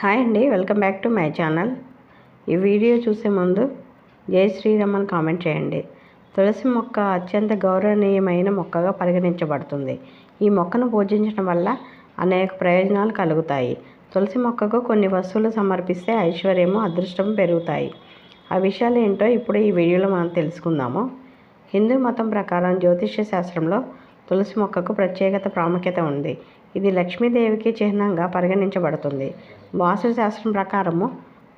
Hi అండి welcome back to my channel. ఈ video చూసే ముందు జై శ్రీరామ్ అని కామెంట్ చేయండి. తులసి మొక్క అత్యంత గౌరవనీయమైన మొక్కగా పరిగణించబడుతుంది. ఈ మొక్కను పూజించడం వల్ల అనేక ప్రయోజనాలు కలుగుతాయి. తులసి మొక్కకు కొన్ని వస్తువులు సమర్పిస్తే ఐశ్వర్యము అదృష్టం పెరుగుతాయి. ఆ విషయాలు ఏంటో ఇప్పుడు ఈ వీడియోలో మనం తెలుసుకుందాము. హిందూ మతం ప్రకారం జ్యోతిష్య శాస్త్రంలో తులసి మొక్కకు ప్రత్యేకత ప్రాముఖ్యత ఉంది. ఇది లక్ష్మీదేవికి చిహ్నంగా పరిగణించబడుతుంది. వాస్తు శాస్త్రం ప్రకారము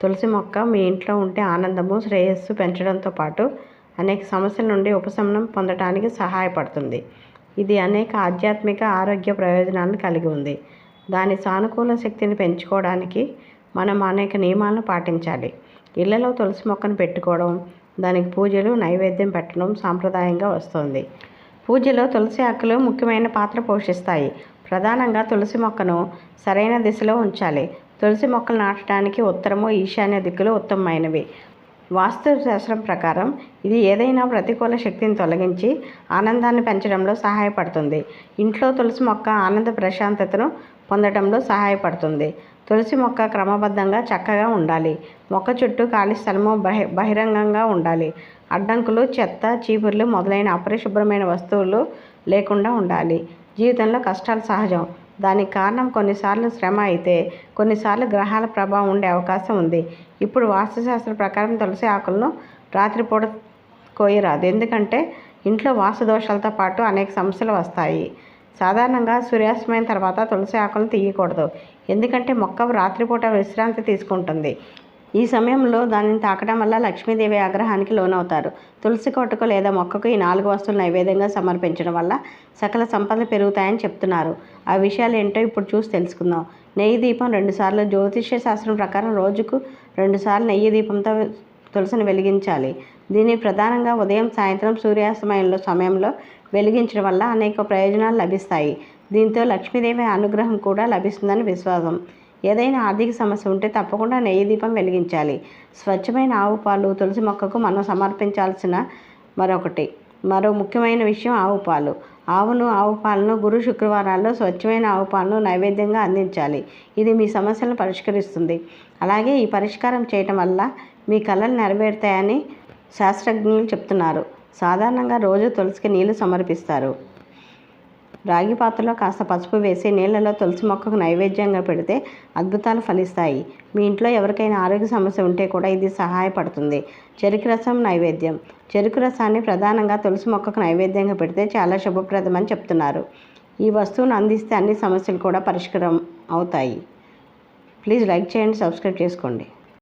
తులసి మొక్క మీ ఇంట్లో ఉంటే ఆనందము శ్రేయస్సు పెంచడంతో పాటు అనేక సమస్యల నుండి ఉపశమనం పొందటానికి సహాయపడుతుంది. ఇది అనేక ఆధ్యాత్మిక ఆరోగ్య ప్రయోజనాలను కలిగి ఉంది. దాని సానుకూల శక్తిని పెంచుకోవడానికి మనం అనేక నియమాలను పాటించాలి. ఇళ్ళలో తులసి మొక్కను పెట్టుకోవడం దానికి పూజలు నైవేద్యం పెట్టడం సాంప్రదాయంగా వస్తుంది. పూజలో తులసి ఆకులు ముఖ్యమైన పాత్ర పోషిస్తాయి. ప్రధానంగా తులసి మొక్కను సరైన దిశలో ఉంచాలి. తులసి మొక్కలు నాటడానికి ఉత్తరము ఈశాన్య దిక్కులు ఉత్తమమైనవి. వాస్తు శాస్త్రం ప్రకారం ఇది ఏదైనా ప్రతికూల శక్తిని తొలగించి ఆనందాన్ని పెంచడంలో సహాయపడుతుంది. ఇంట్లో తులసి మొక్క ఆనంద ప్రశాంతతను పొందడంలో సహాయపడుతుంది. తులసి మొక్క క్రమబద్ధంగా చక్కగా ఉండాలి. మొక్క చుట్టూ ఖాళీ స్థలము బహి బహిరంగంగా ఉండాలి. అడ్డంకులు చెత్త చీపుర్లు మొదలైన అపరిశుభ్రమైన వస్తువులు లేకుండా ఉండాలి. జీవితంలో కష్టాలు సహజం. దానికి కారణం కొన్నిసార్లు శ్రమ అయితే కొన్నిసార్లు గ్రహాల ప్రభావం ఉండే అవకాశం ఉంది. ఇప్పుడు వాస్తుశాస్త్ర ప్రకారం తులసి ఆకులను రాత్రిపూట కోయరాదు. ఎందుకంటే ఇంట్లో వాస్తు దోషాలతో పాటు అనేక సమస్యలు వస్తాయి. సాధారణంగా సూర్యాస్తమయం తర్వాత తులసి ఆకులను తీయకూడదు. ఎందుకంటే మొక్క రాత్రిపూట విశ్రాంతి తీసుకుంటుంది. ఈ సమయంలో దానిని తాకడం వల్ల లక్ష్మీదేవి ఆగ్రహానికి లోనవుతారు. తులసి కొట్టకు లేదా మొక్కకు ఈ నాలుగు వస్తువులు నైవేద్యంగా సమర్పించడం వల్ల సకల సంపదలు పెరుగుతాయని చెప్తున్నారు. ఆ విషయాలు ఏంటో ఇప్పుడు చూసి తెలుసుకుందాం. నెయ్యి దీపం రెండుసార్లు జ్యోతిష్య శాస్త్రం ప్రకారం రోజుకు రెండుసార్లు నెయ్యి దీపంతో తులసిని వెలిగించాలి. దీన్ని ప్రధానంగా ఉదయం సాయంత్రం సూర్యాస్తమయంలో సమయంలో వెలిగించడం వల్ల అనేక ప్రయోజనాలు లభిస్తాయి. దీంతో లక్ష్మీదేవి అనుగ్రహం కూడా లభిస్తుందని విశ్వాసం. ఏదైనా ఆర్థిక సమస్య ఉంటే తప్పకుండా నెయ్యి దీపం వెలిగించాలి. స్వచ్ఛమైన ఆవు పాలు తులసి మొక్కకు మనం సమర్పించాల్సిన మరొకటి మరో ముఖ్యమైన విషయం ఆవు పాలు. ఆవును ఆవు పాలను గురు శుక్రవారాల్లో స్వచ్ఛమైన ఆవు పాలను నైవేద్యంగా అందించాలి. ఇది మీ సమస్యలను పరిష్కరిస్తుంది. అలాగే ఈ పరిష్కారం చేయటం వల్ల మీ కళలు నెరవేరుతాయని శాస్త్రజ్ఞులు చెప్తున్నారు. సాధారణంగా రోజు తులసికి నీళ్ళు సమర్పిస్తారు. రాగి పాత్రలో కాస్త పసుపు వేసి నీళ్ళలో తులసి మొక్కకు నైవేద్యంగా పెడితే అద్భుతాలు ఫలిస్తాయి. మీ ఇంట్లో ఎవరికైనా ఆరోగ్య సమస్య ఉంటే కూడా ఇది సహాయపడుతుంది. చెరుకు రసం నైవేద్యం. చెరుకు రసాన్ని ప్రధానంగా తులసి మొక్కకు నైవేద్యంగా పెడితే చాలా శుభప్రదమని చెప్తున్నారు. ఈ వస్తువును అందిస్తే అన్ని సమస్యలు కూడా పరిష్కారం అవుతాయి. ప్లీజ్ లైక్ చేయండి సబ్స్క్రైబ్ చేసుకోండి.